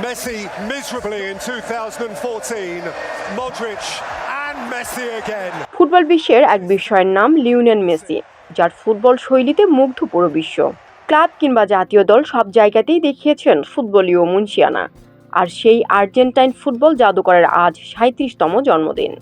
Messi miserably in 2014. Modric and Messi again. Football বিশ্বের এক বিষয়ের নাম লিওনেল মেসি, যার ফুটবল শৈলীতে মুগ্ধ পুরো বিশ্ব ক্লাব কিংবা জাতীয় দল সব জায়গাতেই দেখিয়েছেন ফুটবলীয় মুন্সিয়ানা আর সেই আর্জেন্টাইন ফুটবল জাদুকরের আজ সাঁত্রিশতম জন্মদিন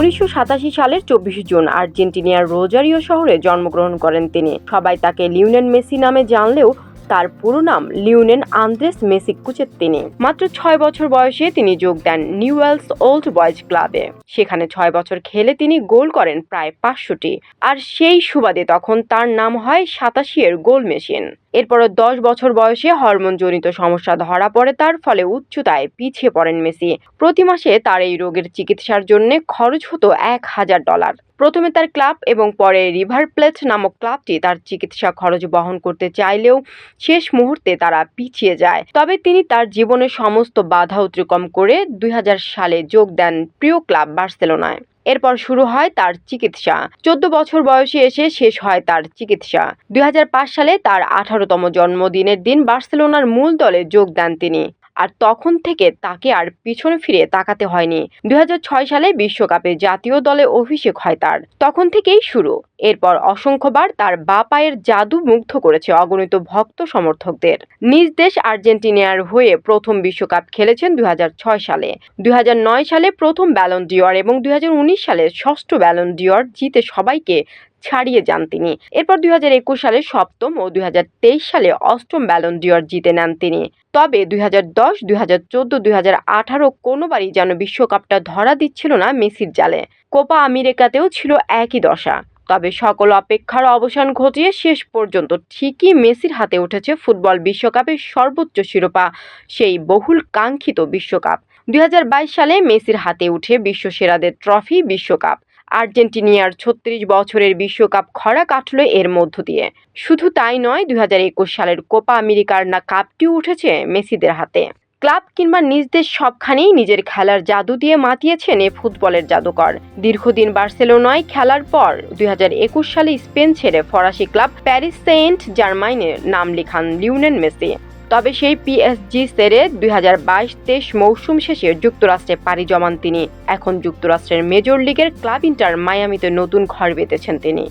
উনিশশো সাতাশি সালের চব্বিশে জুন আর্জেন্টিনিয়ার রোজারিও শহরে জন্মগ্রহণ করেন তিনি। সবাই তাকে লিওনেল মেসি নামে জানলেও তার পুরো নাম লিওনেন আন্দ্রেস মেসি কুচেত্তিনি মাত্র ছয় বছর বয়সে তিনি যোগ দেন নিউয়েলস ওল্ড বয়েজ ক্লাবে। সেখানে ছয় বছর খেলে তিনি গোল করেন প্রায় পাঁচশোটি। আর সেই সুবাদে তখন তার নাম হয় সাতাশি এর গোল মেশিন। এরপর দশ বছর বয়সে হরমোনজনিত সমস্যা ধরা পড়ে, তার ফলে উচ্চতায় পিছিয়ে পড়েন মেসি। প্রতি মাসে তার এই রোগের চিকিৎসার জন্য খরচ হতো এক হাজার ডলার। প্রথমে তার ক্লাব এবং পরে রিভার প্লেট নামক ক্লাবটি তার চিকিৎসা খরচ বহন করতে চাইলেও শেষ মুহূর্তে তারা পিছিয়ে যায়। তবে তিনি তার জীবনের সমস্ত বাধা অতিক্রম করে দুই হাজার সালে যোগ দেন প্রিয় ক্লাব বার্সেলোনায়। এরপর শুরু হয় তার চিকিৎসা। চোদ্দ বছর বয়সে এসে শেষ হয় তার চিকিৎসা। দুই হাজার পাঁচ সালে তার আঠারোতম জন্মদিনের দিন বার্সেলোনার মূল দলে যোগ দেন তিনি। আর তখন থেকে তাকে আর পিছনে ফিরে তাকাতে হয়নি। দুই হাজার ছয় সালে বিশ্বকাপে জাতীয় দলে অভিষেক হয় তার। তখন থেকেই শুরু। এরপর অসংখ্যবার তার বা পায়ের জাদু মুগ্ধ করেছে অগণিত ভক্ত সমর্থকদের। নিজ দেশ আর্জেন্টিনার হয়ে প্রথম বিশ্বকাপ খেলেছেন দুই হাজার ছয় সালে। দুই হাজার নয় সালে প্রথম ব্যালন ডিওর এবং দুই হাজার উনিশ সালে ষষ্ঠ ব্যালন ডিওর জিতে সবাইকে ছাড়িয়ে যান তিনি। এরপর দুই হাজার একুশ সালে সপ্তম ও দুই হাজার তেইশ সালে অষ্টম ব্যালন ডিওর জিতে নেন তিনি। তবে দুই হাজার দশ, দুই হাজার চোদ্দ, দুই হাজার আঠারো কোনোবারই যেন বিশ্বকাপটা ধরা দিচ্ছিল না মেসির জালে। কোপা আমেরিকাতেও ছিল একই দশা। তবে সকল অপেক্ষার অবসান ঘটিয়ে শেষ পর্যন্ত ঠিকই মেসির হাতে উঠেছে ফুটবল বিশ্বকাপের সর্বোচ্চ শিরোপা, সেই বহুল কাঙ্ক্ষিত বিশ্বকাপ। দুই হাজার বাইশ সালে মেসির হাতে উঠে বিশ্বসেরাদের ট্রফি বিশ্বকাপ। আর্জেন্টিনিয়ার ছত্রিশ বছরের বিশ্বকাপ খরা কাটল এর মধ্য দিয়ে। শুধু তাই নয়, দুই সালের কোপা আমেরিকার না, কাপটিও উঠেছে মেসিদের হাতে। ক্লাব কিংবা নিজ দেশ সবখানেই নিজের খেলার জাদু দিয়ে মাতিয়েছেন এ ফুটবলের জাদুকর। দীর্ঘদিন বার্সেলোনায় খেলার পর দুই হাজার একুশ সালে স্পেন ছেড়ে ফরাসি ক্লাব প্যারিস সেন্ট জার্মাইনে নাম লেখান লিউনেন মেসি। তবে সেই পিএসজি সেরে দুই হাজার বাইশ তেইশ মৌসুম শেষে যুক্তরাষ্ট্রে পাড়ি জমান তিনি। এখন যুক্তরাষ্ট্রের মেজর লিগের ক্লাব ইন্টার মায়ামিতে নতুন ঘর বেঁধেছেন তিনি।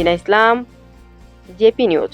Tanzina Islam JP news.